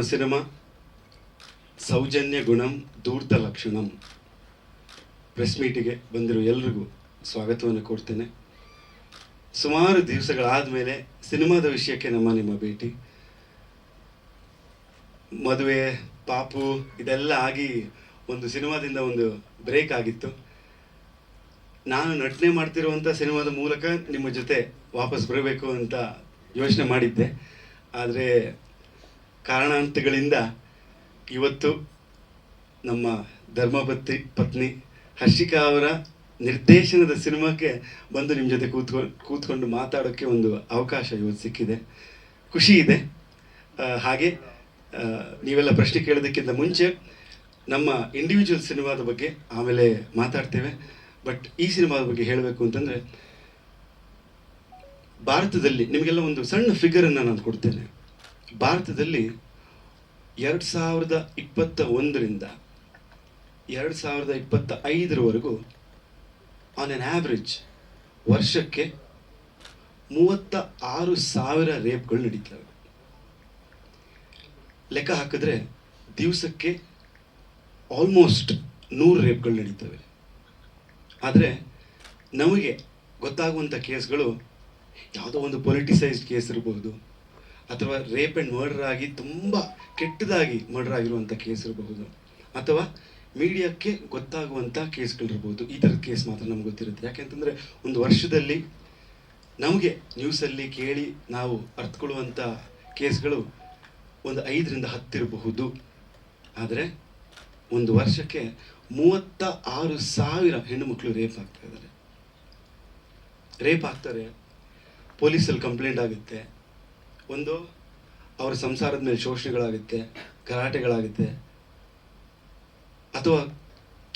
Cinema ಸೌಜನ್ಯ ಗುಣಂ ಧೂರ್ತ ಲಕ್ಷಣಂ. ಪ್ರೆಸ್ ಮೀಟಿಗೆ ಬಂದಿರೋ ಎಲ್ರಿಗೂ ಸ್ವಾಗತವನ್ನು ಕೊಡ್ತೇನೆ. ಸುಮಾರು ದಿವಸಗಳಾದ ಮೇಲೆ ಸಿನಿಮಾದ ವಿಷಯಕ್ಕೆ ನಮ್ಮ ನಿಮ್ಮ ಭೇಟಿ. ಮದುವೆ, ಪಾಪು ಇದೆಲ್ಲ ಆಗಿ ಒಂದು ಸಿನಿಮಾದಿಂದ ಒಂದು ಬ್ರೇಕ್ ಆಗಿತ್ತು. ನಾನು ನಟನೆ ಮಾಡ್ತಿರುವಂಥ ಸಿನಿಮಾದ ಮೂಲಕ ನಿಮ್ಮ ಜೊತೆ ವಾಪಸ್ ಬರಬೇಕು ಅಂತ ಯೋಚನೆ ಮಾಡಿದ್ದೆ. ಆದರೆ ಕಾರಣಾಂತಗಳಿಂದ ಇವತ್ತು ನಮ್ಮ ಧರ್ಮಪತ್ನಿ ಪತ್ನಿ ಹರ್ಷಿಕಾ ಅವರ ನಿರ್ದೇಶನದ ಸಿನಿಮಾಕ್ಕೆ ಬಂದು ನಿಮ್ಮ ಜೊತೆ ಕೂತ್ಕೊಂಡು ಕೂತ್ಕೊಂಡು ಮಾತಾಡೋಕ್ಕೆ ಒಂದು ಅವಕಾಶ ಇವತ್ತು ಸಿಕ್ಕಿದೆ. ಖುಷಿ ಇದೆ. ಹಾಗೆ ನೀವೆಲ್ಲ ಪ್ರಶ್ನೆ ಕೇಳೋದಕ್ಕಿಂತ ಮುಂಚೆ ನಮ್ಮ ಇಂಡಿವಿಜುವಲ್ ಸಿನಿಮಾದ ಬಗ್ಗೆ ಆಮೇಲೆ ಮಾತಾಡ್ತೇವೆ. ಬಟ್ ಈ ಸಿನಿಮಾದ ಬಗ್ಗೆ ಹೇಳಬೇಕು ಅಂತಂದರೆ, ಭಾರತದಲ್ಲಿ ನಿಮಗೆಲ್ಲ ಒಂದು ಸಣ್ಣ ಫಿಗರನ್ನು ನಾನು ಕೊಡ್ತೇನೆ. ಭಾರತದಲ್ಲಿ ಎರಡು ಸಾವಿರದ ಇಪ್ಪತ್ತ ಒಂದರಿಂದ ಎರಡು ಸಾವಿರದ ಇಪ್ಪತ್ತ ಐದರವರೆಗೂ ಆನ್ ಎನ್ ಆ್ಯಾವ್ರೇಜ್ ವರ್ಷಕ್ಕೆ ಮೂವತ್ತ ಆರು ಸಾವಿರ ರೇಪ್ಗಳು ನಡೀತವೆ. ಲೆಕ್ಕ ಹಾಕಿದ್ರೆ ದಿವಸಕ್ಕೆ ಆಲ್ಮೋಸ್ಟ್ ನೂರು ರೇಪ್ಗಳು ನಡೀತವೆ. ಆದರೆ ನಮಗೆ ಗೊತ್ತಾಗುವಂಥ ಕೇಸ್ಗಳು ಯಾವುದೋ ಒಂದು ಪೊಲಿಟಿಸೈಸ್ಡ್ ಕೇಸ್ ಇರಬಹುದು ಅಥವಾ ರೇಪ್ ಆ್ಯಂಡ್ ಮರ್ಡರ್ ಆಗಿ ತುಂಬ ಕೆಟ್ಟದಾಗಿ ಮರ್ಡರ್ ಆಗಿರುವಂಥ ಕೇಸ್ ಇರಬಹುದು. ಅಥವಾ ಮೀಡಿಯಾಕ್ಕೆ ಗೊತ್ತಾಗುವಂಥ ಕೇಸ್ಗಳಿರ್ಬೋದು ಈ ಥರದ ಕೇಸ್ ಮಾತ್ರ ನಮ್ಗೆ ಗೊತ್ತಿರುತ್ತೆ. ಯಾಕೆಂತಂದರೆ ಒಂದು ವರ್ಷದಲ್ಲಿ ನಮಗೆ ನ್ಯೂಸಲ್ಲಿ ಕೇಳಿ ನಾವು ಅರ್ಥಕೊಳ್ಳುವಂಥ ಕೇಸ್ಗಳು ಒಂದು ಐದರಿಂದ ಹತ್ತಿರಬಹುದು ಆದರೆ ಒಂದು ವರ್ಷಕ್ಕೆ ಮೂವತ್ತ ಆರು ಸಾವಿರ ಹೆಣ್ಣು ಮಕ್ಕಳು ರೇಪ್ ಆಗ್ತಾ ಇದ್ದಾರೆ. ರೇಪ್ ಆಗ್ತಾರೆ. ಪೊಲೀಸಲ್ಲಿ ಕಂಪ್ಲೇಂಟ್ ಆಗುತ್ತೆ. ಒಂದು ಅವರ ಸಂಸಾರದ ಮೇಲೆ ಶೋಷಣೆಗಳಾಗುತ್ತೆ, ಗಲಾಟೆಗಳಾಗುತ್ತೆ. ಅಥವಾ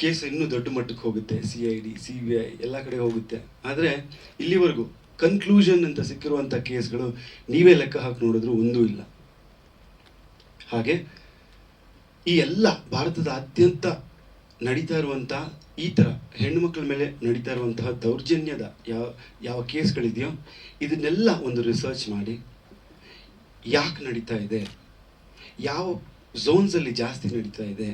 ಕೇಸ್ ಇನ್ನೂ ದೊಡ್ಡ ಮಟ್ಟಕ್ಕೆ ಹೋಗುತ್ತೆ C I D C B I ಎಲ್ಲ ಕಡೆ ಹೋಗುತ್ತೆ. ಆದರೆ ಇಲ್ಲಿವರೆಗೂ ಕನ್ಕ್ಲೂಷನ್ ಅಂತ ಸಿಕ್ಕಿರುವಂಥ ಕೇಸ್ಗಳು ನೀವೇ ಲೆಕ್ಕ ಹಾಕಿ ನೋಡಿದ್ರು ಒಂದೂ ಇಲ್ಲ. ಹಾಗೆ ಈ ಎಲ್ಲ ಭಾರತದ ಅತ್ಯಂತ ನಡೀತಾ ಇರುವಂಥ ಈ ಥರ ಹೆಣ್ಣುಮಕ್ಕಳ ಮೇಲೆ ನಡೀತಾ ಇರುವಂತಹ ದೌರ್ಜನ್ಯದ ಯಾವ ಯಾವ ಕೇಸ್ಗಳಿದೆಯೋ ಇದನ್ನೆಲ್ಲ ಒಂದು ರಿಸರ್ಚ್ ಮಾಡಿ ಯಾಕೆ ನಡೀತಾ ಇದೆ? ಯಾವ ಝೋನ್ಸಲ್ಲಿ ಜಾಸ್ತಿ ನಡೀತಾ ಇದೆ?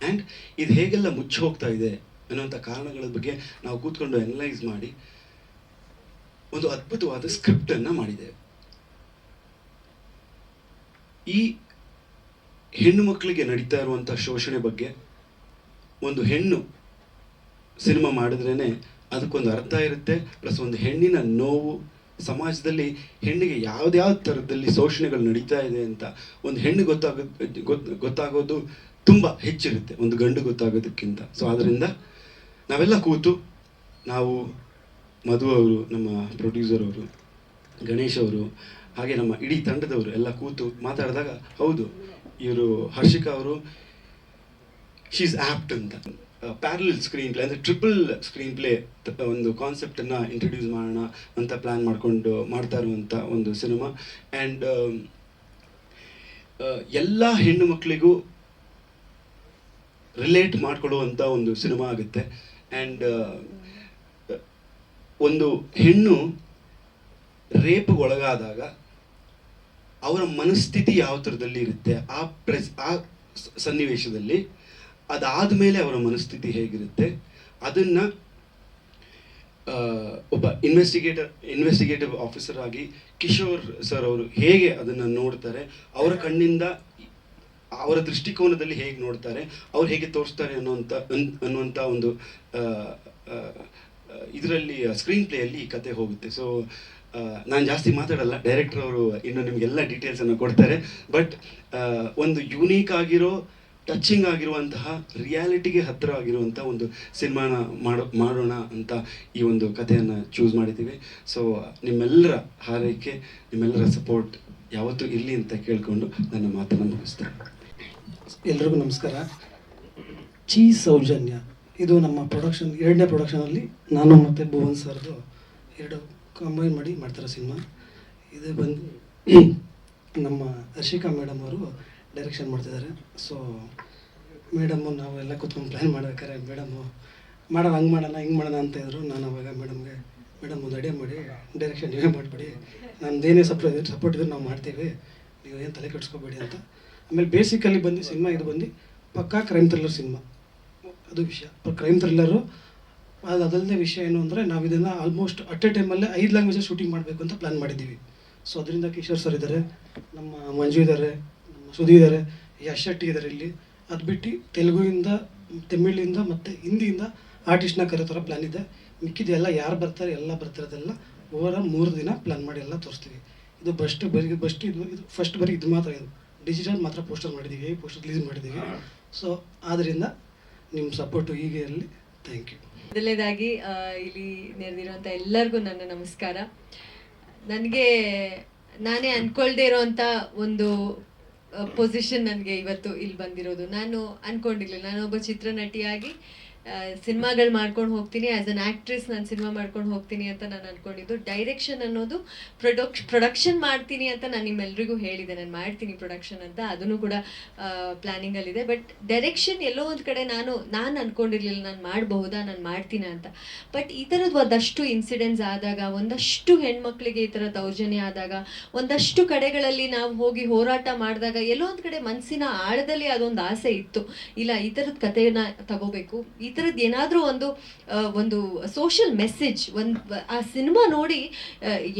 ಆ್ಯಂಡ್ ಇದು ಹೇಗೆಲ್ಲ ಮುಚ್ಚಿ ಹೋಗ್ತಾ ಇದೆ ಅನ್ನೋಂಥ ಕಾರಣಗಳ ಬಗ್ಗೆ ನಾವು ಕೂತ್ಕೊಂಡು ಅನಲೈಸ್ ಮಾಡಿ ಒಂದು ಅದ್ಭುತವಾದ ಸ್ಕ್ರಿಪ್ಟನ್ನು ಮಾಡಿದೆ ಈ ಹೆಣ್ಣು ಮಕ್ಕಳಿಗೆ ನಡೀತಾ ಇರುವಂಥ ಶೋಷಣೆ ಬಗ್ಗೆ ಒಂದು ಹೆಣ್ಣು ಸಿನಿಮಾ ಮಾಡಿದ್ರೇ ಅದಕ್ಕೊಂದು ಅರ್ಥ ಇರುತ್ತೆ, ಪ್ಲಸ್ ಒಂದು ಹೆಣ್ಣಿನ ನೋವು ಸಮಾಜದಲ್ಲಿ ಹೆಣ್ಣಿಗೆ ಯಾವ್ದ್ಯಾವ ಥರದಲ್ಲಿ ಶೋಷಣೆಗಳು ನಡೀತಾ ಇದೆ ಅಂತ ಒಂದು ಹೆಣ್ಣು ಗೊತ್ತಾಗ, ಗೊತ್, ಗೊತ್ತಾಗೋದು ತುಂಬ ಹೆಚ್ಚಿರುತ್ತೆ. ಒಂದು ಗಂಡು ಗೊತ್ತಾಗೋದಕ್ಕಿಂತ. ಸೊ ಆದ್ದರಿಂದ ನಾವೆಲ್ಲ ಕೂತು ನಾವು ಮಧು ಅವರು, ನಮ್ಮ ಪ್ರೊಡ್ಯೂಸರ್ ಅವರು, ಗಣೇಶ್ ಅವರು, ಹಾಗೆ ನಮ್ಮ ಇಡೀ ತಂಡದವರು ಎಲ್ಲ ಕೂತು ಮಾತಾಡಿದಾಗ, ಹೌದು, ಇವರು ಹರ್ಷಿಕಾ ಅವರು ಶೀಸ್ ಆ್ಯಪ್ಟ್ ಅಂತ. ಪ್ಯಾರಲ್ ಸ್ಕ್ರೀನ್ ಪ್ಲೇ ಅಂದರೆ ಟ್ರಿಪಲ್ ಸ್ಕ್ರೀನ್ ಪ್ಲೇ ಒಂದು ಕಾನ್ಸೆಪ್ಟನ್ನು ಇಂಟ್ರೊಡ್ಯೂಸ್ ಮಾಡೋಣ ಅಂತ ಪ್ಲ್ಯಾನ್ ಮಾಡಿಕೊಂಡು ಮಾಡ್ತಾ ಇರುವಂಥ ಒಂದು ಸಿನಿಮಾ ಆ್ಯಂಡ್ ಎಲ್ಲ ಹೆಣ್ಣು ಮಕ್ಕಳಿಗೂ ರಿಲೇಟ್ ಮಾಡ್ಕೊಳ್ಳುವಂಥ ಒಂದು ಸಿನಿಮಾ ಆಗುತ್ತೆ. ಆ್ಯಂಡ್ ಒಂದು ಹೆಣ್ಣು ರೇಪ್ಗೆ ಒಳಗಾದಾಗ ಅವರ ಮನಸ್ಥಿತಿ ಯಾವ ಥರದಲ್ಲಿ ಇರುತ್ತೆ ಆ ಪ್ರೆಸ್ ಆ ಸನ್ನಿವೇಶದಲ್ಲಿ ಅದಾದ ಮೇಲೆ ಅವರ ಮನಸ್ಥಿತಿ ಹೇಗಿರುತ್ತೆ? ಅದನ್ನು ಒಬ್ಬ ಇನ್ವೆಸ್ಟಿಗೇಟರ್ ಇನ್ವೆಸ್ಟಿಗೇಟಿವ್ ಆಫೀಸರ್ ಆಗಿ ಕಿಶೋರ್ ಸರ್ ಅವರು ಹೇಗೆ ಅದನ್ನು ನೋಡ್ತಾರೆ, ಅವರ ಕಣ್ಣಿಂದ ಅವರ ದೃಷ್ಟಿಕೋನದಲ್ಲಿ ಹೇಗೆ ನೋಡ್ತಾರೆ, ಅವ್ರು ಹೇಗೆ ತೋರಿಸ್ತಾರೆ ಅನ್ನುವಂಥ ಅನ್- ಅನ್ನುವಂಥ ಒಂದು ಇದರಲ್ಲಿ ಸ್ಕ್ರೀನ್ ಪ್ಲೇಯಲ್ಲಿ ಈ ಕತೆ ಹೋಗುತ್ತೆ. ಸೊ ನಾನು ಜಾಸ್ತಿ ಮಾತಾಡಲ್ಲ ಡೈರೆಕ್ಟರ್ ಅವರು ಇನ್ನು ನಿಮಗೆಲ್ಲ ಡೀಟೇಲ್ಸನ್ನು ಕೊಡ್ತಾರೆ. ಬಟ್ ಒಂದು ಯೂನೀಕ್ ಆಗಿರೋ ಟಚಿಂಗ್ ಆಗಿರುವಂತಹ ರಿಯಾಲಿಟಿಗೆ ಹತ್ತಿರ ಆಗಿರುವಂಥ ಒಂದು ಸಿನಿಮಾನ ಮಾಡೋ, ಮಾಡೋಣ ಅಂತ ಈ ಒಂದು ಕಥೆಯನ್ನು ಚೂಸ್ ಮಾಡಿದ್ದೀವಿ. ಸೊ ನಿಮ್ಮೆಲ್ಲರ ಹಾರೈಕೆ, ನಿಮ್ಮೆಲ್ಲರ ಸಪೋರ್ಟ್ ಯಾವತ್ತೂ ಇರಲಿ ಅಂತ ಕೇಳಿಕೊಂಡು ನನ್ನ ಮಾತನ್ನು ಮುಗಿಸ್ತೇನೆ. ಎಲ್ರಿಗೂ ನಮಸ್ಕಾರ. ಚೀ ಸೌಜನ್ಯ. ಇದು ನಮ್ಮ ಪ್ರೊಡಕ್ಷನ್ ಎರಡನೇ ಪ್ರೊಡಕ್ಷನಲ್ಲಿ ನಾನು ಮತ್ತು ಭುವನ್ ಸರ್ದು ಎರಡು ಕಂಬೈನ್ ಮಾಡಿ ಮಾಡ್ತಾರೆ ಸಿನಿಮಾ. ಇದೇ ಬಂದು ನಮ್ಮ ಹರ್ಷಿಕಾ ಮೇಡಮ್ ಅವರು ಡೈರೆಕ್ಷನ್ ಮಾಡ್ತಿದ್ದಾರೆ. ಸೊ ಮೇಡಮ್ಮು ನಾವು ಎಲ್ಲ ಕೂತ್ಕೊಂಡು ಪ್ಲ್ಯಾನ್ ಮಾಡ್ಬೇಕಾದ್ರೆ ಮೇಡಮ್ಮು ಮಾಡೋಣ ಹಂಗೆ ಮಾಡೋಣ, ಹಿಂಗೆ ಮಾಡೋಣ ಅಂತ ಇದ್ರು. ನಾನು ಅವಾಗ ಮೇಡಮ್ಗೆ ಮೇಡಮ್ ಒಂದು ಐಡಿಯಾ ಮಾಡಿ ಡೈರೆಕ್ಷನ್ ನೀವೇ ಮಾಡಿಬಿಡಿ. ನಮ್ದೇನೇ ಸಪ್ಲೈ ಸಪೋರ್ಟ್ ಇದ್ರೆ ನಾವು ಮಾಡ್ತೀವಿ. ನೀವು ಏನು ತಲೆ ಕೆಡಿಸ್ಕೋಬೇಡಿ ಅಂತ. ಆಮೇಲೆ ಬೇಸಿಕಲಿ ಬಂದು ಸಿನಿಮಾ ಇದು ಬಂದು ಪಕ್ಕಾ ಕ್ರೈಮ್ ಥ್ರಿಲ್ಲರ್ ಸಿನಿಮಾ ಅದು ವಿಷಯ. ಕ್ರೈಮ್ ಥ್ರಿಲ್ಲರು ಅದು ಅದಲ್ಲದೆ ವಿಷಯ ಏನು ಅಂದರೆ ನಾವು ಇದನ್ನು ಆಲ್ಮೋಸ್ಟ್ ಅಟ್ ಎ ಟೈಮಲ್ಲೇ ಐದು ಲ್ಯಾಂಗ್ವೇಜಲ್ಲಿ ಶೂಟಿಂಗ್ ಮಾಡಬೇಕು ಅಂತ ಪ್ಲ್ಯಾನ್ ಮಾಡಿದ್ದೀವಿ. ಸೊ ಅದರಿಂದ ಕಿಶೋರ್ ಸರ್ ಇದ್ದಾರೆ ನಮ್ಮ ಮಂಜು ಇದ್ದಾರೆ ನಮ್ಮ ಸುಧಿ ಇದ್ದಾರೆ ಯಶ್ ಶೆಟ್ಟಿ ಇದ್ದಾರೆ ಇಲ್ಲಿ ಅದು ಬಿಟ್ಟು ತೆಲುಗುವಿಂದ ತಮಿಳಿಂದ ಮತ್ತು ಹಿಂದಿಯಿಂದ ಆರ್ಟಿಸ್ಟ್ನ ಥರ ಪ್ಲ್ಯಾನ್ ಇದೆ. ಮಿಕ್ಕಿದೆಲ್ಲ ಯಾರು ಬರ್ತಾರೆ, ಎಲ್ಲ ಬರ್ತಿರೋದೆಲ್ಲ ಓವರ ಮೂರು ದಿನ ಪ್ಲ್ಯಾನ್ ಮಾಡಿ ಎಲ್ಲ ತೋರಿಸ್ತೀವಿ. ಇದು ಬಸ್ಟ್ ಬರೀ ಬಸ್ಟ್ ಇದು ಇದು ಫಸ್ಟ್ ಬರೀ ಇದು ಮಾತ್ರ ಇದು. ಡಿಜಿಟಲ್ ಮಾತ್ರ ಪೋಸ್ಟರ್ ಮಾಡಿದ್ದೀವಿ ಪೋಸ್ಟರ್ ರಿಲೀಸ್ ಮಾಡಿದ್ದೀವಿ ಸೊ ಆದ್ದರಿಂದ ನಿಮ್ಮ ಸಪೋರ್ಟು ಹೀಗೆ ಇರಲಿ. ಥ್ಯಾಂಕ್ ಯು ಮೊದಲನೇದಾಗಿ ಇಲ್ಲಿ ನೆರೆದಿರುವಂಥ ಎಲ್ಲರಿಗೂ ನನ್ನ ನಮಸ್ಕಾರ. ನನಗೆ ನಾನೇ ಅಂದ್ಕೊಳ್ದೇ ಇರೋವಂಥ ಒಂದು ಪೊಸಿಷನ್ ನನಗೆ ಇವತ್ತು ಇಲ್ಲಿ ಬಂದಿರೋದು. ನಾನು ಅನ್ಕೊಂಡಿರ್ಲಿಲ್ಲ. ನಾನೊಬ್ಬ ಚಿತ್ರನಟಿಯಾಗಿ ಸಿನಿಮಾಗಳು ಮಾಡ್ಕೊಂಡು ಹೋಗ್ತೀನಿ ಆ್ಯಸ್ ಅನ್ ಆ್ಯಕ್ಟ್ರೆಸ್ ನಾನು ಸಿನಿಮಾ ಮಾಡ್ಕೊಂಡು ಹೋಗ್ತೀನಿ ಅಂತ ನಾನು ಅನ್ಕೊಂಡಿದ್ದು. ಡೈರೆಕ್ಷನ್ ಅನ್ನೋದು ಪ್ರೊಡಕ್ಷ್ ಪ್ರೊಡಕ್ಷನ್ ಮಾಡ್ತೀನಿ ಅಂತ ನಾನು ನಿಮ್ಮೆಲ್ರಿಗೂ ಹೇಳಿದೆ. ನಾನು ಮಾಡ್ತೀನಿ ಪ್ರೊಡಕ್ಷನ್ ಅಂತ ಅದನ್ನು ಕೂಡ ಪ್ಲ್ಯಾನಿಂಗಲ್ಲಿದೆ ಬಟ್ ಡೈರೆಕ್ಷನ್ ಎಲ್ಲೋ ಒಂದು ಕಡೆ ನಾನು ನಾನು ಅಂದ್ಕೊಂಡಿರ್ಲಿಲ್ಲ ನಾನು ಮಾಡಬಹುದಾ, ನಾನು ಮಾಡ್ತೀನಿ ಅಂತ. ಬಟ್ ಈ ಥರದ್ದು ಒಂದಷ್ಟು ಇನ್ಸಿಡೆಂಟ್ಸ್ ಆದಾಗ, ಒಂದಷ್ಟು ಹೆಣ್ಮಕ್ಳಿಗೆ ಈ ಥರ ದೌರ್ಜನ್ಯ ಆದಾಗ, ಒಂದಷ್ಟು ಕಡೆಗಳಲ್ಲಿ ನಾವು ಹೋಗಿ ಹೋರಾಟ ಮಾಡಿದಾಗ, ಎಲ್ಲೋ ಒಂದು ಕಡೆ ಮನಸ್ಸಿನ ಆಳದಲ್ಲಿ ಅದೊಂದು ಆಸೆ ಇತ್ತು. ಇಲ್ಲ, ಈ ಥರದ ಕಥೆಯನ್ನು ತಗೋಬೇಕು, ಈ ಥರದ್ದು ಏನಾದರೂ ಒಂದು ಒಂದು ಸೋಷಿಯಲ್ ಮೆಸೇಜ್ ಒಂದು, ಆ ಸಿನಿಮಾ ನೋಡಿ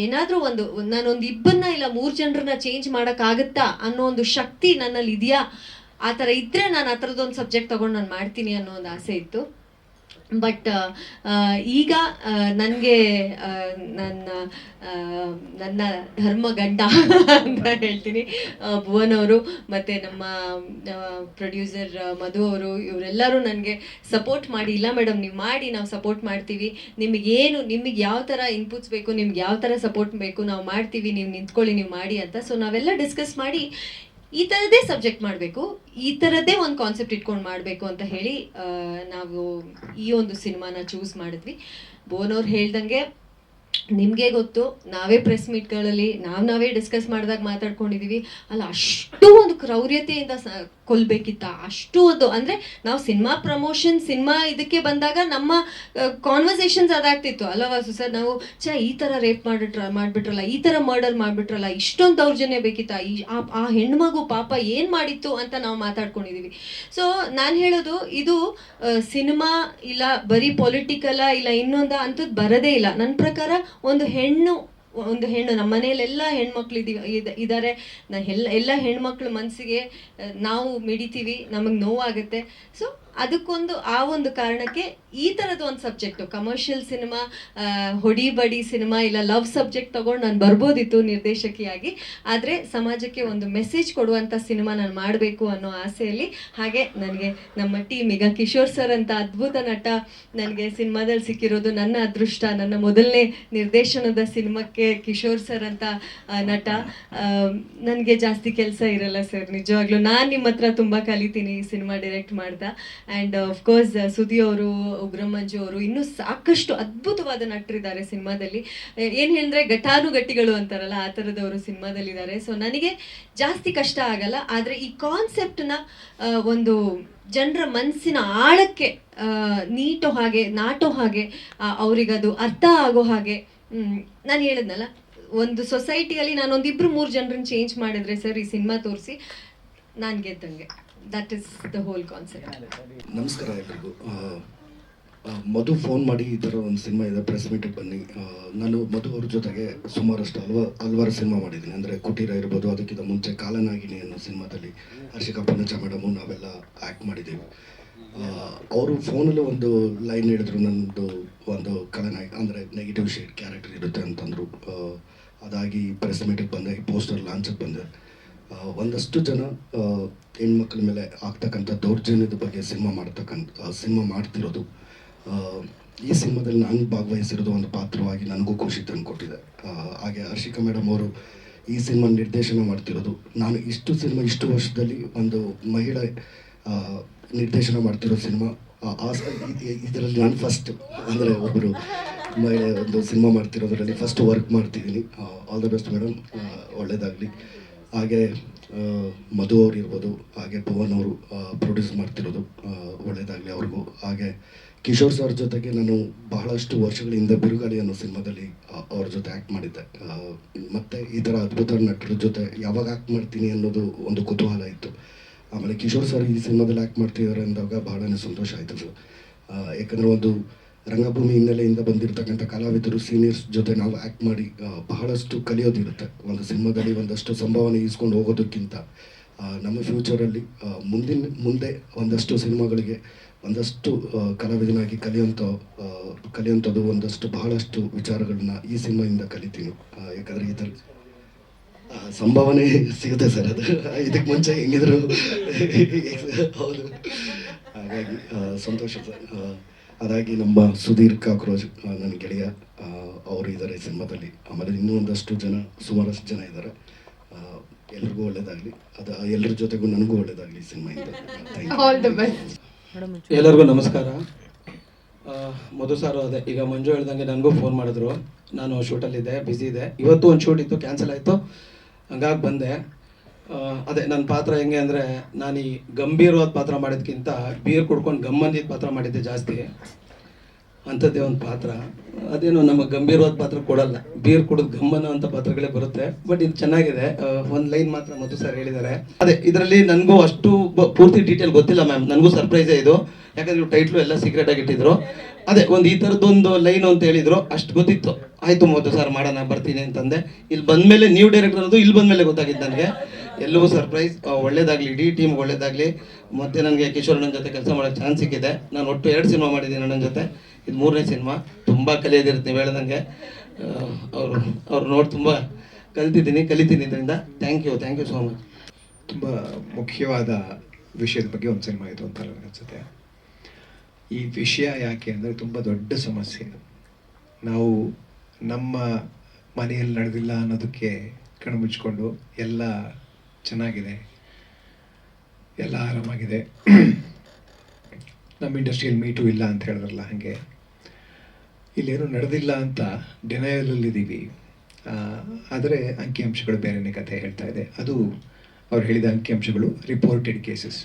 ಏನಾದರೂ ಒಂದು, ನಾನೊಂದು ಇಬ್ಬನ್ನ ಇಲ್ಲ ಮೂರು ಜನರನ್ನ ಚೇಂಜ್ ಮಾಡೋಕ್ಕಾಗತ್ತಾ ಅನ್ನೋ ಒಂದು ಶಕ್ತಿ ನನ್ನಲ್ಲಿ ಇದೆಯಾ ಆ ಥರ ಇದ್ದರೆ ನಾನು ಆ ಥರದ್ದೊಂದು ಸಬ್ಜೆಕ್ಟ್ ತೊಗೊಂಡು ನಾನು ಮಾಡ್ತೀನಿ ಅನ್ನೋ ಒಂದು ಆಸೆ ಇತ್ತು. ಬಟ್ ಈಗ ನನಗೆ ನನ್ನ ನನ್ನ ಧರ್ಮ ಗಂಡ ಅಂತ ಹೇಳ್ತೀನಿ. ಭುವನ್ ಅವರು ಮತ್ತು ನಮ್ಮ ಪ್ರೊಡ್ಯೂಸರ್ ಮಧು ಅವರು, ಇವರೆಲ್ಲರೂ ನನಗೆ ಸಪೋರ್ಟ್ ಮಾಡಿ. ಇಲ್ಲ ಮೇಡಮ್ ನೀವು ಮಾಡಿ, ನಾವು ಸಪೋರ್ಟ್ ಮಾಡ್ತೀವಿ. ನಿಮಗೇನು ನಿಮಗೆ ಯಾವ ಥರ ಇನ್ಪುಟ್ಸ್ ಬೇಕು, ನಿಮ್ಗೆ ಯಾವ ಥರ ಸಪೋರ್ಟ್ ಬೇಕು, ನಾವು ಮಾಡ್ತೀವಿ, ನೀವು ನಿಂತ್ಕೊಳ್ಳಿ, ನೀವು ಮಾಡಿ ಅಂತ. ಸೊ ನಾವೆಲ್ಲ ಡಿಸ್ಕಸ್ ಮಾಡಿ ಈ ಥರದ್ದೇ ಸಬ್ಜೆಕ್ಟ್ ಮಾಡಬೇಕು. ಈ ಥರದ್ದೇ ಒಂದು ಕಾನ್ಸೆಪ್ಟ್ ಇಟ್ಕೊಂಡು ಮಾಡಬೇಕು ಅಂತ ಹೇಳಿ ನಾವು ಈ ಒಂದು ಸಿನಿಮಾನ ಚೂಸ್ ಮಾಡಿದ್ವಿ. ಬೋನ್ ಅವ್ರು ಹೇಳ್ದಂಗೆ ನಿಮಗೆ ಗೊತ್ತು, ನಾವೇ ಪ್ರೆಸ್ ಮೀಟ್ಗಳಲ್ಲಿ ನಾವು ನಾವೇ ಡಿಸ್ಕಸ್ ಮಾಡಿದಾಗ ಮಾತಾಡ್ಕೊಂಡಿದ್ದೀವಿ ಅಲ್ಲ, ಅಷ್ಟು ಒಂದು ಕ್ರೌರ್ಯತೆಯಿಂದ ಕೊಲ್ಬೇಕಿತ್ತ, ಅಷ್ಟು ಒಂದು, ಅಂದರೆ ನಾವು ಸಿನಿಮಾ ಪ್ರಮೋಷನ್ ಸಿನಿಮಾ ಇದಕ್ಕೆ ಬಂದಾಗ ನಮ್ಮ ಕಾನ್ವರ್ಸೇಷನ್ಸ್ ಅದಾಗ್ತಿತ್ತು. ಅಲ್ಲವಾ ಸರ್, ನಾವು ಚ ಈ ಥರ ರೇಪ್ ಮಾಡಿಟ್ರ, ಮಾಡಿಬಿಟ್ರಲ್ಲ, ಈ ಥರ ಮರ್ಡರ್ ಮಾಡಿಬಿಟ್ರಲ್ಲ, ಇಷ್ಟೊಂದು ದೌರ್ಜನ್ಯ ಬೇಕಿತ್ತ, ಈ, ಆ- ಆ ಹೆಣ್ಮಗು ಪಾಪ ಏನು ಮಾಡಿತ್ತು ಅಂತ ನಾವು ಮಾತಾಡ್ಕೊಂಡಿದ್ದೀವಿ ಸೊ ನಾನು ಹೇಳೋದು, ಇದು ಸಿನಿಮಾ ಇಲ್ಲ, ಬರೀ ಪೊಲಿಟಿಕಲ ಇಲ್ಲ, ಇನ್ನೊಂದ ಅಂಥದ್ದು ಬರದೇ ಇಲ್ಲ. ನನ್ನ ಪ್ರಕಾರ ಒಂದು ಹೆಣ್ಣು ಒಂದು ಹೆಣ್ಣು, ನಮ್ಮ ಮನೆಯಲ್ಲೆಲ್ಲ ಹೆಣ್ಮಕ್ಳು ಇದೀವಿ ಇದ್ದಾರೆ ಎಲ್ಲ ಎಲ್ಲ ಹೆಣ್ಮಕ್ಳ ಮನಸ್ಸಿಗೆ ನಾವು ಮಿಡಿತೀವಿ, ನಮಗೆ ನೋವಾಗುತ್ತೆ. ಸೊ ಅದಕ್ಕೊಂದು ಆ ಒಂದು ಕಾರಣಕ್ಕೆ ಈ ತರದ ಒಂದು ಸಬ್ಜೆಕ್ಟು. ಕಮರ್ಷಿಯಲ್ ಸಿನಿಮಾ ಹೊಡಿ ಬಡಿ ಸಿನಿಮಾ ಇಲ್ಲ ಲವ್ ಸಬ್ಜೆಕ್ಟ್ ತಗೊಂಡು ನಾನು ಬರ್ಬೋದಿತ್ತು ನಿರ್ದೇಶಕಿಯಾಗಿ. ಆದರೆ ಸಮಾಜಕ್ಕೆ ಒಂದು ಮೆಸೇಜ್ ಕೊಡುವಂಥ ಸಿನಿಮಾ ನಾನು ಮಾಡಬೇಕು ಅನ್ನೋ ಆಸೆಯಲ್ಲಿ ಹಾಗೆ ನನಗೆ ನಮ್ಮ ಟೀಮ್ ಈಗ ಕಿಶೋರ್ ಸರ್ ಅಂತ ಅದ್ಭುತ ನಟ ನನಗೆ ಸಿನಿಮಾದಲ್ಲಿ ಸಿಕ್ಕಿರೋದು ನನ್ನ ಅದೃಷ್ಟ, ನನ್ನ ಮೊದಲನೇ ನಿರ್ದೇಶನದ ಸಿನಿಮಾಕ್ಕೆ ಕಿಶೋರ್ ಸರ್ ಅಂತ ನಟ. ನನಗೆ ಜಾಸ್ತಿ ಕೆಲಸ ಇರಲ್ಲ ಸರ್ ನಿಜವಾಗ್ಲೂ ನಾನು ನಿಮ್ಮ ಹತ್ರ ತುಂಬ ಕಲಿತೀನಿ ಸಿನಿಮಾ ಡೈರೆಕ್ಟ್ ಮಾಡ್ತಾ. ಆ್ಯಂಡ್ ಕೋರ್ಸ್ ಸುದಿ ಅವರು ಉಗ್ರಮಂಜು ಅವರು ಇನ್ನೂ ಸಾಕಷ್ಟು ಅದ್ಭುತವಾದ ನಟರಿದ್ದಾರೆ ಸಿನಿಮಾದಲ್ಲಿ. ಏನು ಹೇಳಿದ್ರೆ ಘಟಾನುಘಟಿಗಳು ಅಂತಾರಲ್ಲ, ಆ ಥರದವರು ಸಿನಿಮಾದಲ್ಲಿದ್ದಾರೆ. ಸೊ ನನಗೆ ಜಾಸ್ತಿ ಕಷ್ಟ ಆಗಲ್ಲ. ಆದರೆ ಈ ಕಾನ್ಸೆಪ್ಟನ್ನ ಒಂದು ಜನರ ಮನಸ್ಸಿನ ಆಳಕ್ಕೆ ನೀಟೋ ಹಾಗೆ, ನಾಟೋ ಹಾಗೆ ಅವರಿಗದು ಅರ್ಥ ಆಗೋ ಹಾಗೆ ನಾನು ಹೇಳಿದ್ನಲ್ಲ, ಒಂದು ಸೊಸೈಟಿಯಲ್ಲಿ ನಾನೊಂದಿಬ್ರು ಮೂರು ಜನರನ್ನ ಚೇಂಜ್ ಮಾಡಿದ್ರೆ ಸರ್ ಈ ಸಿನಿಮಾ ತೋರಿಸಿ, ನಾನು ಗೆದ್ದಂಗೆ. That is the whole concept ನಮಸ್ಕಾರ ಎಲ್ರಿಗೂ. ಮಧು ಫೋನ್ ಮಾಡಿ ಈ ಥರ ಒಂದು ಸಿನಿಮಾ ಇದೆ ಪ್ರೆಸ್ ಮೀಟಿಗೆ ಬನ್ನಿ. ನಾನು ಮಧು ಅವ್ರ ಜೊತೆಗೆ ಸುಮಾರಷ್ಟು ಹಲ್ವ, ಹಲ್ವಾರು ಸಿನಿಮಾ ಮಾಡಿದ್ದೀನಿ. ಅಂದರೆ ಕುಟೀರ ಇರ್ಬೋದು, ಅದಕ್ಕಿಂತ ಮುಂಚೆ ಕಾಲನಾಗಿನಿ ಅನ್ನೋ ಸಿನಿಮಾದಲ್ಲಿ ಹರ್ಷಿಕಾ ಪನ್ನಚ ಮೇಡಮು ನಾವೆಲ್ಲ ಆ್ಯಕ್ಟ್ ಮಾಡಿದ್ದೀವಿ ಅವರು ಫೋನಲ್ಲಿ ಒಂದು ಲೈನ್ ಹೇಳಿದ್ರು ನನ್ನದು ಒಂದು ಕಳನಾಯಕ ಅಂದರೆ ನೆಗೆಟಿವ್ ಶೇಡ್ ಕ್ಯಾರೆಕ್ಟರ್ ಇರುತ್ತೆ ಅಂತಂದರು. ಅದಾಗಿ ಪ್ರೆಸ್ ಮೀಟಿಗೆ ಬಂದಾಗಿ ಪೋಸ್ಟರ್ ಲಾಂಚಿಗೆ ಬಂದೆ. ಒಂದಷ್ಟು ಜನ ಹೆಣ್ಮಕ್ಳ ಮೇಲೆ ಆಗ್ತಕ್ಕಂಥ ದೌರ್ಜನ್ಯದ ಬಗ್ಗೆ ಸಿನಿಮಾ ಮಾಡ್ತಕ್ಕಂಥ ಸಿನಿಮಾ ಮಾಡ್ತಿರೋದು. ಈ ಸಿನಿಮಾದಲ್ಲಿ ನಾನು ಭಾಗವಹಿಸಿರೋದು ಒಂದು ಪಾತ್ರವಾಗಿ ನನಗೂ ಖುಷಿ ತಂದುಕೊಟ್ಟಿದೆ. ಹಾಗೆ ಹರ್ಷಿಕಾ ಮೇಡಮ್ ಅವರು ಈ ಸಿನಿಮಾ ನಿರ್ದೇಶನ ಮಾಡ್ತಿರೋದು. ನಾನು ಇಷ್ಟು ಸಿನಿಮಾ, ಇಷ್ಟು ವರ್ಷದಲ್ಲಿ ಒಂದು ಮಹಿಳೆ ನಿರ್ದೇಶನ ಮಾಡ್ತಿರೋ ಸಿನಿಮಾ. ಇದರಲ್ಲಿ ನಾನು ಫಸ್ಟ್ ಅಂದರೆ ಒಬ್ಬರು ಮಹಿಳೆ ಒಂದು ಸಿನಿಮಾ ಮಾಡ್ತಿರೋದರಲ್ಲಿ ಫಸ್ಟ್ ವರ್ಕ್ ಮಾಡ್ತಿದ್ದೀನಿ. ಆಲ್ ದ ಬೆಸ್ಟ್ ಮೇಡಮ್ ಒಳ್ಳೆಯದಾಗಲಿ ಹಾಗೆ ಮಧು ಅವ್ರು ಇರ್ಬೋದು, ಹಾಗೆ ಪವನ್ ಅವರು ಪ್ರೊಡ್ಯೂಸ್ ಮಾಡ್ತಿರೋದು ಒಳ್ಳೆಯದಾಗಲಿ ಅವ್ರಿಗೂ. ಹಾಗೆ ಕಿಶೋರ್ ಸರ್ ಜೊತೆಗೆ ನಾನು ಬಹಳಷ್ಟು ವರ್ಷಗಳಿಂದ ಬಿರುಗಾಳಿ ಅನ್ನೋ ಸಿನಿಮಾದಲ್ಲಿ ಅವ್ರ ಜೊತೆ ಆ್ಯಕ್ಟ್ ಮಾಡಿದ್ದೆ. ಮತ್ತು ಮತ್ತೆ ಈ ಥರ ಅದ್ಭುತ ನಟರ ಜೊತೆ ಯಾವಾಗ ಆ್ಯಕ್ಟ್ ಮಾಡ್ತೀನಿ ಅನ್ನೋದು ಒಂದು ಕುತೂಹಲ ಇತ್ತು. ಆಮೇಲೆ ಕಿಶೋರ್ ಸರ್ ಈ ಸಿನಿಮಾದಲ್ಲಿ ಆ್ಯಕ್ಟ್ ಮಾಡ್ತಿದ್ದಾರೆ ಅಂದಾಗ ಬಹಳನೇ ಸಂತೋಷ ಆಯಿತು ಸರ್. ಯಾಕಂದರೆ ಒಂದು ರಂಗಭೂಮಿ ಹಿನ್ನೆಲೆಯಿಂದ ಬಂದಿರತಕ್ಕಂಥ ಕಲಾವಿದರು ಸೀನಿಯರ್ಸ್ ಜೊತೆ ನಾವು ಆ್ಯಕ್ಟ್ ಮಾಡಿ ಬಹಳಷ್ಟು ಕಲಿಯೋದಿರುತ್ತೆ. ಒಂದು ಸಿನಿಮಾದಲ್ಲಿ ಒಂದಷ್ಟು ಸಂಭಾವನೆ ಈಸ್ಕೊಂಡು ಹೋಗೋದಕ್ಕಿಂತ ನಮ್ಮ ಫ್ಯೂಚರಲ್ಲಿ ಮುಂದಿನ, ಮುಂದೆ ಒಂದಷ್ಟು ಸಿನಿಮಾಗಳಿಗೆ ಒಂದಷ್ಟು ಕಲಾವಿದನಾಗಿ ಕಲಿಯೋಂಥ ಕಲಿಯುವಂಥದ್ದು ಒಂದಷ್ಟು ಬಹಳಷ್ಟು ವಿಚಾರಗಳನ್ನ ಈ ಸಿನಿಮಾಯಿಂದ ಕಲಿತೀನಿ. ಯಾಕಂದರೆ ಈ ಥರ ಸಂಭಾವನೆ ಸಿಗುತ್ತೆ ಸರ್ ಅದು. ಇದಕ್ಕೆ ಮುಂಚೆ ಹೆಂಗಿದ್ರು, ಹೌದು. ಹಾಗಾಗಿ ಸಂತೋಷ ಸರ್. ಅದಾಗಿ ನಮ್ಮ ಸುಧೀರ್ ಕಾಕ್ರೋಜ್ ನನ್ನ ಗೆಳೆಯ ಅವರು ಇದ್ದಾರೆ ಸಿನಿಮಾದಲ್ಲಿ. ಆಮೇಲೆ ಇನ್ನೂ ಒಂದಷ್ಟು ಜನ ಸುಮಾರಷ್ಟು ಜನ ಇದ್ದಾರೆ. ಎಲ್ರಿಗೂ ಒಳ್ಳೇದಾಗಲಿ. ಅದು ಎಲ್ಲರ ಜೊತೆಗೂ ನನಗೂ ಒಳ್ಳೇದಾಗಲಿ ಬೆಸ್ಟ್ ಎಲ್ಲರಿಗೂ ನಮಸ್ಕಾರ. ಮೊದಲು ಮಧು ಸಾರು ಅದೇ. ಈಗ ಮಂಜು ಹೇಳ್ದಂಗೆ ನನಗೂ ಫೋನ್ ಮಾಡಿದ್ರು. ನಾನು ಶೂಟಲ್ಲಿದ್ದೆ ಬ್ಯುಸಿ ಇದೆ ಇವತ್ತು ಒಂದು ಶೂಟ್ ಇತ್ತು ಕ್ಯಾನ್ಸಲ್ ಆಯಿತು. ಹಂಗಾಗಿ ಬಂದೆ. ಅದೇ ನನ್ನ ಪಾತ್ರ ಹೆಂಗೆ ಅಂದರೆ ನಾನು ಈ ಗಂಭೀರವಾದ ಪಾತ್ರ ಮಾಡಿದ್ಕಿಂತ ಬೀರ್ ಕುಡ್ಕೊಂಡು ಗಮ್ಮಂದಿದ್ದ ಪಾತ್ರ ಮಾಡಿದ್ದೆ ಜಾಸ್ತಿ. ಅಂಥದ್ದೇ ಒಂದು ಪಾತ್ರ. ಅದೇನು ನಮಗೆ ಗಂಭೀರವಾದ ಪಾತ್ರ ಕೊಡಲ್ಲ. ಬೀರ್ ಕುಡಿದು ಗಮ್ಮನ ಅಂತ ಪಾತ್ರಗಳೇ ಬರುತ್ತೆ. ಬಟ್ ಇದು ಚೆನ್ನಾಗಿದೆ. ಒಂದು ಲೈನ್ ಮಾತ್ರ ಮಧು ಸರ್ ಹೇಳಿದ್ದಾರೆ. ಅದೇ, ಇದರಲ್ಲಿ ನನಗೂ ಅಷ್ಟು ಪೂರ್ತಿ ಡೀಟೇಲ್ ಗೊತ್ತಿಲ್ಲ ಮ್ಯಾಮ್. ನನಗೂ ಸರ್ಪ್ರೈಸೇ ಇದು. ಯಾಕಂದ್ರೆ ಇವ್ರು ಟೈಟ್ಲು ಎಲ್ಲ ಸೀಕ್ರೆಟ್ ಆಗಿ ಇಟ್ಟಿದ್ರು. ಅದೇ, ಒಂದು ಈ ಥರದ್ದೊಂದು ಲೈನ್ ಅಂತ ಹೇಳಿದ್ರು. ಅಷ್ಟು ಗೊತ್ತಿತ್ತು. ಆಯಿತು ಮಧು ಸರ್, ಮಾಡೋಣ, ಬರ್ತೀನಿ ಅಂತಂದೆ. ಇಲ್ಲಿ ಬಂದಮೇಲೆ ನೀವು ಡೈರೆಕ್ಟರ್ ಅನ್ನೋದು ಇಲ್ಲಿ ಬಂದಮೇಲೆ ಗೊತ್ತಾಗಿದ್ದು ನನಗೆ. ಎಲ್ಲವೂ ಸರ್ಪ್ರೈಸ್ ಒಳ್ಳೇದಾಗಲಿ, ಇಡೀ ಟೀಮ್ ಒಳ್ಳೇದಾಗಲಿ. ಮತ್ತೆ ನನಗೆ ಕಿಶೋರ್ ನನ್ನ ಜೊತೆ ಕೆಲಸ ಮಾಡೋಕ್ಕೆ ಚಾನ್ಸ್ ಸಿಕ್ಕಿದೆ. ನಾನು ಒಟ್ಟು ಎರಡು ಸಿನಿಮಾ ಮಾಡಿದ್ದೀನಿ ನನ್ನ ಜೊತೆ. ಇದು ಮೂರನೇ ಸಿನಿಮಾ ತುಂಬ ಕಲಿಯೋದಿರುತ್ತೆ ನೀವು ಹೇಳ್ದಂಗೆ ಅವರು, ಅವ್ರು ನೋಡಿ ತುಂಬ ಕಲಿತಿದ್ದೀನಿ, ಕಲಿತೀನಿ ಇದರಿಂದ. Thank you thank you so much ತುಂಬ ಮುಖ್ಯವಾದ ವಿಷಯದ ಬಗ್ಗೆ ಒಂದು ಸಿನಿಮಾ ಇದು ಅಂತ ಅನ್ಸುತ್ತೆ. ಈ ವಿಷಯ ಯಾಕೆ ಅಂದರೆ ತುಂಬ ದೊಡ್ಡ ಸಮಸ್ಯೆ ನಾವು ನಮ್ಮ ಮನೆಯಲ್ಲಿ ನಡೆದಿಲ್ಲ ಅನ್ನೋದಕ್ಕೆ ಕಣ್ಮುಚ್ಕೊಂಡು ಎಲ್ಲ ಚೆನ್ನಾಗಿದೆ. ಎಲ್ಲ ಆರಾಮಾಗಿದೆ. ನಮ್ಮ ಇಂಡಸ್ಟ್ರಿಯಲ್ಲಿ ಮೀಟು ಇಲ್ಲ ಅಂತ ಹೇಳಿದ್ರಲ್ಲ ಹಾಗೆ. ಇಲ್ಲೇನು ನಡೆದಿಲ್ಲ ಅಂತ ಡಿನಯಲಲ್ಲಿದ್ದೀವಿ. ಆದರೆ ಅಂಕಿಅಂಶಗಳು ಬೇರೆನೇ ಕಥೆ ಹೇಳ್ತಾ ಇದೆ. ಅದು ಅವ್ರು ಹೇಳಿದ ಅಂಕಿಅಂಶಗಳು ರಿಪೋರ್ಟೆಡ್ ಕೇಸಸ್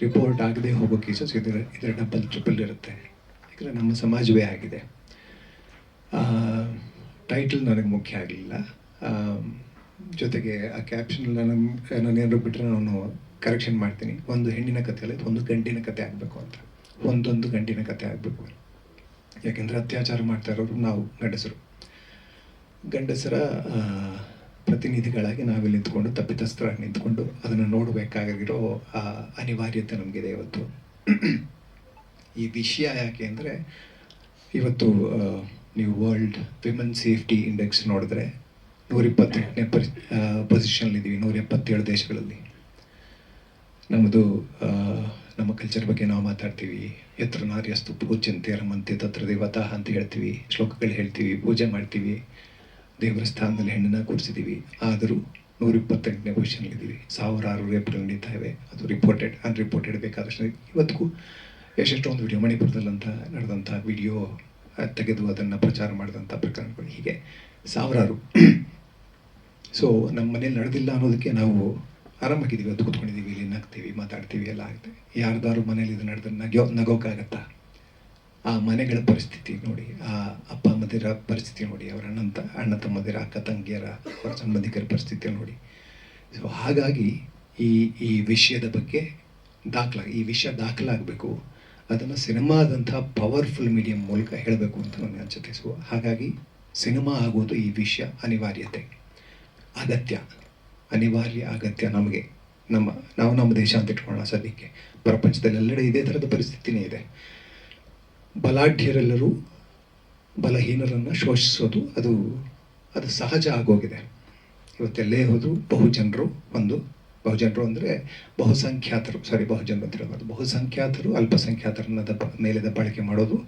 ರಿಪೋರ್ಟ್ ಆಗದೆ ಹೋಗೋ ಕೇಸಸ್ ಇದರ ಇದರ ಡಬಲ್ ಟ್ರಿಪಲ್ ಇರುತ್ತೆ. ಯಾಕಂದರೆ ನಮ್ಮ ಸಮಾಜವೇ ಆಗಿದೆ. ಟೈಟಲ್ ನನಗೆ ಮುಖ್ಯ ಆಗಲಿಲ್ಲ. ಜೊತೆಗೆ ಆ ಕ್ಯಾಪ್ಷನ್ ನಾನು ಏನಾದ್ರು ಬಿಟ್ಟರೆ ನಾನು ಕರೆಕ್ಷನ್ ಮಾಡ್ತೀನಿ. ಒಂದು ಹೆಣ್ಣಿನ ಕಥೆ ಅಲ್ಲ ಒಂದು ಗಂಡಿನ ಕಥೆ ಆಗಬೇಕು ಅಂತ. ಒಂದೊಂದು ಗಂಡಿನ ಕಥೆ ಆಗಬೇಕು. ಯಾಕೆಂದರೆ ಅತ್ಯಾಚಾರ ಮಾಡ್ತಾ ಇರೋರು ನಾವು, ಗಂಡಸರು. ಗಂಡಸರ ಪ್ರತಿನಿಧಿಗಳಾಗಿ ನಾವಿಲ್ಲಿ ನಿಂತ್ಕೊಂಡು, ತಪ್ಪಿತಸ್ಥರಾಗಿ ನಿಂತ್ಕೊಂಡು ಅದನ್ನು ನೋಡಬೇಕಾಗಿರೋ, ಆ, ಅನಿವಾರ್ಯತೆ ನಮಗಿದೆ ಇವತ್ತು. ಈ ವಿಷಯ ಯಾಕೆ ಅಂದರೆ, ಇವತ್ತು ನೀವು ವರ್ಲ್ಡ್ ವಿಮೆನ್ ಸೇಫ್ಟಿ ಇಂಡೆಕ್ಸ್ ನೋಡಿದ್ರೆ ನೂರ ಇಪ್ಪತ್ತೆಂಟನೇ ಪರಿ ಪೊಸಿಷನ್ಲಿದ್ದೀವಿ ನೂರ ಎಪ್ಪತ್ತೇಳು ದೇಶಗಳಲ್ಲಿ. ನಮ್ಮದು ನಮ್ಮ ಕಲ್ಚರ್ ಬಗ್ಗೆ ನಾವು ಮಾತಾಡ್ತೀವಿ. ಎತ್ರ ನಾರ್ಯಸ್ತು ಪೂಜ್ಯಂತೆ ರಮಂತೆ ತತ್ರ ದೇವತಾ ಅಂತ ಹೇಳ್ತೀವಿ. ಶ್ಲೋಕಗಳು ಹೇಳ್ತೀವಿ, ಪೂಜೆ ಮಾಡ್ತೀವಿ. ದೇವರ ಸ್ಥಾನದಲ್ಲಿ ಹೆಣ್ಣನ್ನ ಕೂರಿಸಿದ್ದೀವಿ ಆದರೂ ನೂರ ಇಪ್ಪತ್ತೆಂಟನೇ ಪೊಸಿಷನ್ಲಿದ್ದೀವಿ ಸಾವಿರಾರು ರೇಪ್ಗಳು ನಡೀತಾ ಇವೆ ಅದು ರಿಪೋರ್ಟೆಡ್ ಅನ್ರಿಪೋರ್ಟೆಡ್ ಬೇಕಾದಷ್ಟು. ಇವತ್ತಿಗೂ ಎಷ್ಟೆಷ್ಟೊಂದು ವಿಡಿಯೋ ಮಣಿಪುರದಲ್ಲಂತ ನಡೆದಂಥ ವಿಡಿಯೋ ತೆಗೆದು ಅದನ್ನು ಪ್ರಚಾರ ಮಾಡಿದಂಥ ಪ್ರಕರಣಗಳು ಹೀಗೆ. ಸಾವಿರಾರು ಸೊ ನಮ್ಮ ಮನೇಲಿ ನಡೆದಿಲ್ಲ ಅನ್ನೋದಕ್ಕೆ ನಾವು ಆರಾಮಾಗಿದ್ದೀವಿ ಅದು ಕೂತ್ಕೊಂಡಿದ್ದೀವಿ, ಇಲ್ಲಿ ನಗ್ತೀವಿ, ಮಾತಾಡ್ತೀವಿ, ಎಲ್ಲ ಆಗುತ್ತೆ. ಯಾರ್ದಾರು ಮನೇಲಿ ಇದು ನಡೆದ್ರೆ ನಗೋ ನಗೋಕ್ಕಾಗತ್ತಾ? ಆ ಮನೆಗಳ ಪರಿಸ್ಥಿತಿ ನೋಡಿ, ಆ ಅಪ್ಪ ಅಮ್ಮದಿರ ಪರಿಸ್ಥಿತಿ ನೋಡಿ, ಅವರ ಅಣ್ಣಂತ ಅಣ್ಣ ತಮ್ಮದಿರ, ಅಕ್ಕ ತಂಗಿಯರ, ಅವರ ಸಂಬಂಧಿಕರ ಪರಿಸ್ಥಿತಿ ನೋಡಿ. ಸೊ ಹಾಗಾಗಿ ಈ ಈ ವಿಷಯದ ಬಗ್ಗೆ ದಾಖಲ, ಈ ವಿಷಯ ದಾಖಲಾಗಬೇಕು. ಅದನ್ನು ಸಿನಿಮಾದಂಥ ಪವರ್ಫುಲ್ ಮೀಡಿಯಂ ಮೂಲಕ ಹೇಳಬೇಕು ಅಂತ ನನಗೆ ಅನಿಸುತ್ತೆ. ಸೊ ಹಾಗಾಗಿ ಸಿನಿಮಾ ಆಗೋದು ಈ ವಿಷಯ ಅನಿವಾರ್ಯತೆ. ಅಗತ್ಯ, ಅನಿವಾರ್ಯ ಅಗತ್ಯ ನಮಗೆ. ನಮ್ಮ, ನಾವು ನಮ್ಮ ದೇಶ ಅಂತ ಇಟ್ಕೊಳ್ಳೋಣ ಸದ್ಯಕ್ಕೆ. ಪ್ರಪಂಚದಲ್ಲಿ ಎಲ್ಲೆಡೆ ಇದೇ ಥರದ ಪರಿಸ್ಥಿತಿನೇ ಇದೆ. ಬಲಾಢ್ಯರೆಲ್ಲರೂ ಬಲಹೀನರನ್ನು ಶೋಷಿಸೋದು ಅದು ಅದು ಸಹಜ ಆಗೋಗಿದೆ. ಇವತ್ತೆಲ್ಲೇ ಹೋದರೂ ಬಹುಜನರು ಒಂದು, ಬಹುಜನರು ಅಂದರೆ ಬಹುಸಂಖ್ಯಾತರು. ಸಾರಿ ಬಹುಜನರು ಅಂತ ಹೇಳ್ಬೋದು ಬಹುಸಂಖ್ಯಾತರು, ಅಲ್ಪಸಂಖ್ಯಾತರನ್ನ ದಬ್ಬ ಮೇಲೆ ದಬ್ಬಾಳಿಕೆ ಮಾಡೋದು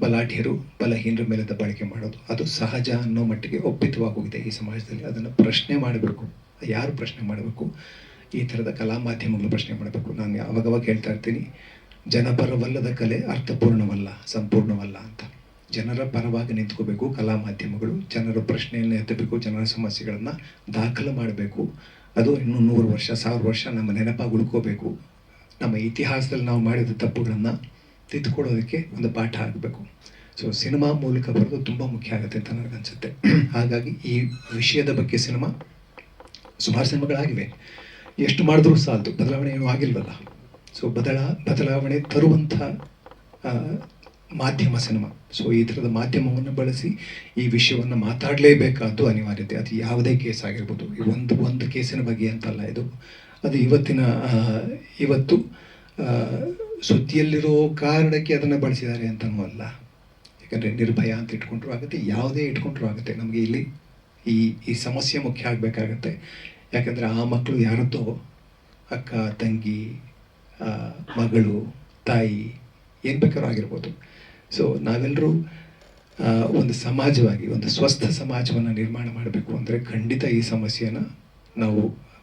ಬಲಾಢ್ಯರು, ಬಲಹೀನರ ಮೇಲೆ ದಬ್ಬಾಳಿಕೆ ಮಾಡೋದು. ಅದು ಸಹಜ ಅನ್ನೋ ಮಟ್ಟಿಗೆ ಒಪ್ಪಿತವಾಗೋಗಿದೆ ಈ ಸಮಾಜದಲ್ಲಿ. ಅದನ್ನು ಪ್ರಶ್ನೆ ಮಾಡಬೇಕು. ಯಾರು ಪ್ರಶ್ನೆ ಮಾಡಬೇಕು? ಈ ಥರದ ಕಲಾ ಮಾಧ್ಯಮಗಳು ಪ್ರಶ್ನೆ ಮಾಡಬೇಕು. ನಾನು ಯಾವಾಗವಾಗ ಹೇಳ್ತಾ ಇರ್ತೀನಿ, ಜನಪರವಲ್ಲದ ಕಲೆ ಅರ್ಥಪೂರ್ಣವಲ್ಲ, ಸಂಪೂರ್ಣವಲ್ಲ ಅಂತ. ಜನರ ಪರವಾಗಿ ನಿಂತ್ಕೋಬೇಕು ಕಲಾ ಮಾಧ್ಯಮಗಳು ಜನರ ಪ್ರಶ್ನೆಯನ್ನು ಎತ್ತಬೇಕು, ಜನರ ಸಮಸ್ಯೆಗಳನ್ನು ದಾಖಲು ಮಾಡಬೇಕು. ಅದು ಇನ್ನೂ ನೂರು ವರ್ಷ, ಸಾವಿರ ವರ್ಷ ನಮ್ಮ ನೆನಪಾಗಿ ಉಳ್ಕೋಬೇಕು. ನಮ್ಮ ಇತಿಹಾಸದಲ್ಲಿ ನಾವು ಮಾಡಿದ ತಪ್ಪುಗಳನ್ನು ತಿದ್ದುಕೊಡೋದಕ್ಕೆ ಒಂದು ಪಾಠ ಆಗಬೇಕು. ಸೊ ಸಿನಿಮಾ ಮೂಲಕ ಬರೋದು ತುಂಬ ಮುಖ್ಯ ಆಗುತ್ತೆ ಅಂತ ನನಗನ್ಸುತ್ತೆ ಹಾಗಾಗಿ ಈ ವಿಷಯದ ಬಗ್ಗೆ ಸಿನಿಮಾ ಸುಮಾರು ಸಿನಿಮಾಗಳಾಗಿವೆ. ಎಷ್ಟು ಮಾಡಿದ್ರೂ ಸಾಲದು, ಬದಲಾವಣೆ ಏನೂ ಆಗಿಲ್ವಲ್ಲ. ಸೊ ಬದಲ, ಬದಲಾವಣೆ ತರುವಂಥ ಮಾಧ್ಯಮ ಸಿನಿಮಾ. ಸೊ ಈ ಥರದ ಮಾಧ್ಯಮವನ್ನು ಬಳಸಿ ಈ ವಿಷಯವನ್ನು ಮಾತಾಡಲೇಬೇಕಾದ್ದು ಅನಿವಾರ್ಯತೆ. ಅದು ಯಾವುದೇ ಕೇಸ್ ಆಗಿರ್ಬೋದು. ಒಂದು ಒಂದು ಕೇಸಿನ ಬಗ್ಗೆ ಅಂತಲ್ಲ ಇದು. ಅದು ಇವತ್ತಿನ ಇವತ್ತು ಸುದ್ದಿಯಲ್ಲಿರೋ ಕಾರಣಕ್ಕೆ ಅದನ್ನು ಬಳಸಿದ್ದಾರೆ ಅಂತನೂ ಅಲ್ಲ ಯಾಕಂದರೆ ನಿರ್ಭಯ ಅಂತ ಇಟ್ಕೊಂಡ್ರೂ ಆಗುತ್ತೆ, ಯಾವುದೇ ಇಟ್ಕೊಂಡ್ರೂ ಆಗುತ್ತೆ. ನಮಗೆ ಇಲ್ಲಿ ಈ ಈ ಸಮಸ್ಯೆ ಮುಖ್ಯ ಆಗಬೇಕಾಗತ್ತೆ. ಯಾಕಂದರೆ ಆ ಮಕ್ಕಳು ಯಾರದ್ದೋ, ಅಕ್ಕ, ತಂಗಿ ಮಗಳು, ತಾಯಿ, ಏನು ಬೇಕಾದ್ರೂ ಆಗಿರ್ಬೋದು. ಸೊ ನಾವೆಲ್ಲರೂ ಒಂದು ಸಮಾಜವಾಗಿ, ಒಂದು ಸ್ವಸ್ಥ ಸಮಾಜವನ್ನು ನಿರ್ಮಾಣ ಮಾಡಬೇಕು ಅಂದರೆ ಖಂಡಿತ ಈ ಸಮಸ್ಯೆಯನ್ನು ನಾವು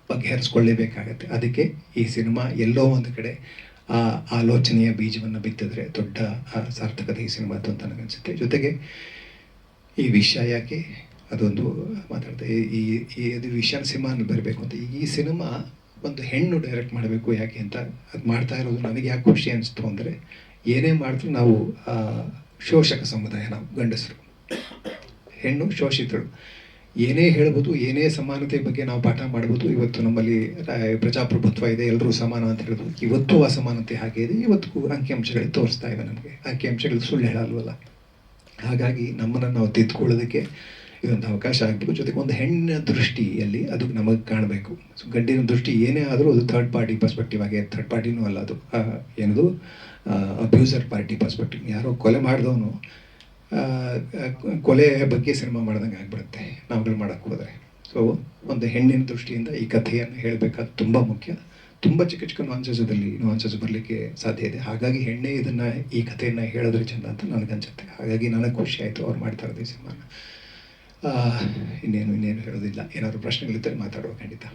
ಬಗೆಹರಿಸ್ಕೊಳ್ಳೇಬೇಕಾಗತ್ತೆ. ಅದಕ್ಕೆ ಈ ಸಿನಿಮಾ ಎಲ್ಲೋ ಒಂದು ಕಡೆ ಆ ಆಲೋಚನೆಯ ಬೀಜವನ್ನು ಬಿತ್ತಿದ್ರೆ ದೊಡ್ಡ ಸಾರ್ಥಕತೆ ಈ ಸಿನಿಮಾ ಅಂತ ನನಗನ್ಸುತ್ತೆ. ಜೊತೆಗೆ ಈ ವಿಷಯ ಯಾಕೆ? ಅದೊಂದು ಮಾತಾಡ್ತಾ ಈ, ಈ- ಈ, ಅದು ವಿಷಯನ ಸಿನಿಮಾ ಬರಬೇಕು ಅಂತ. ಈ ಸಿನಿಮಾ ಒಂದು ಹೆಣ್ಣು ಡೈರೆಕ್ಟ್ ಮಾಡಬೇಕು ಯಾಕೆ ಅಂತ ಅದು ಮಾಡ್ತಾ ಇರೋದು ನನಗೆ ಯಾಕೆ ಖುಷಿ ಅನಿಸ್ತು ಅಂದರೆ ಏನೇ ಮಾಡಿದ್ರು ನಾವು ಶೋಷಕ ಸಮುದಾಯ, ನಾವು ಗಂಡಸರು. ಹೆಣ್ಣು ಶೋಷಿತರು. ಏನೇ ಹೇಳ್ಬೋದು, ಏನೇ ಸಮಾನತೆ ಬಗ್ಗೆ ನಾವು ಪಾಠ ಮಾಡ್ಬೋದು, ಇವತ್ತು ನಮ್ಮಲ್ಲಿ ಪ್ರಜಾಪ್ರಭುತ್ವ ಇದೆ ಎಲ್ಲರೂ ಸಮಾನ ಅಂತ ಹೇಳಿದ್ರು ಇವತ್ತು ಅಸಮಾನತೆ ಹಾಗೆ ಇದೆ ಇವತ್ತು ಅಂಕಿಅಂಶಗಳು ತೋರಿಸ್ತಾ ಇವೆ ನಮಗೆ. ಅಂಕಿಅಂಶಗಳು ಸುಳ್ಳು ಹೇಳಲ್ವಲ್ಲ? ಹಾಗಾಗಿ ನಮ್ಮನ್ನು ನಾವು ತಿದ್ದುಕೊಳ್ಳೋದಕ್ಕೆ ಇದೊಂದು ಅವಕಾಶ ಆಗಬೇಕು. ಜೊತೆಗೆ ಒಂದು ಹೆಣ್ಣಿನ ದೃಷ್ಟಿಯಲ್ಲಿ ಅದು ನಮಗೆ ಕಾಣಬೇಕು. ಸೊ, ಗಂಡಿನ ದೃಷ್ಟಿ ಏನೇ ಆದರೂ ಅದು ಥರ್ಡ್ ಪಾರ್ಟಿ ಪರ್ಸ್ಪೆಕ್ಟಿವ್ ಆಗಿ ಥರ್ಡ್ ಪಾರ್ಟಿನೂ ಅಲ್ಲ ಅದು. ಏನದು? ಅಬ್ಯೂಸರ್ ಪಾರ್ಟಿ ಪರ್ಸ್ಪೆಕ್ಟಿವ್ ಯಾರೋ ಕೊಲೆ ಮಾಡಿದವನು ಕೊಲೆ ಬಗ್ಗೆ ಸಿನಿಮಾ ಮಾಡ್ದಂಗೆ ಆಗ್ಬಿಡುತ್ತೆ. ನಾವುಗಳು ಮಾಡೋಕ್ಕೆ ಹೋದರೆ. ಸೊ ಒಂದು ಹೆಣ್ಣಿನ ದೃಷ್ಟಿಯಿಂದ ಈ ಕಥೆಯನ್ನು ಹೇಳಬೇಕಾದ ತುಂಬ ಮುಖ್ಯ. ತುಂಬ ಚಿಕ್ಕ ಚಿಕ್ಕ ನಾನ್ಸೆಸದಲ್ಲಿ ನಾನ್ಸಸ್ ಬರಲಿಕ್ಕೆ ಸಾಧ್ಯ ಇದೆ. ಹಾಗಾಗಿ ಹೆಣ್ಣೆ ಇದನ್ನು ಈ ಕಥೆಯನ್ನು ಹೇಳಿದ್ರೆ ಚೆಂದ ಅಂತ ನನಗನ್ಸುತ್ತೆ. ಹಾಗಾಗಿ ನನಗೆ ಖುಷಿ ಆಯಿತು ಅವ್ರು ಮಾಡ್ತಾ ಇರೋದು ಈ ಸಿನಿಮಾನ. ಇನ್ನೇನು ಇನ್ನೇನು ಹೇಳೋದಿಲ್ಲ. ಏನಾದರೂ ಪ್ರಶ್ನೆಗಳಿದ್ದರೆ ಮಾತಾಡುವ ಖಂಡಿತ.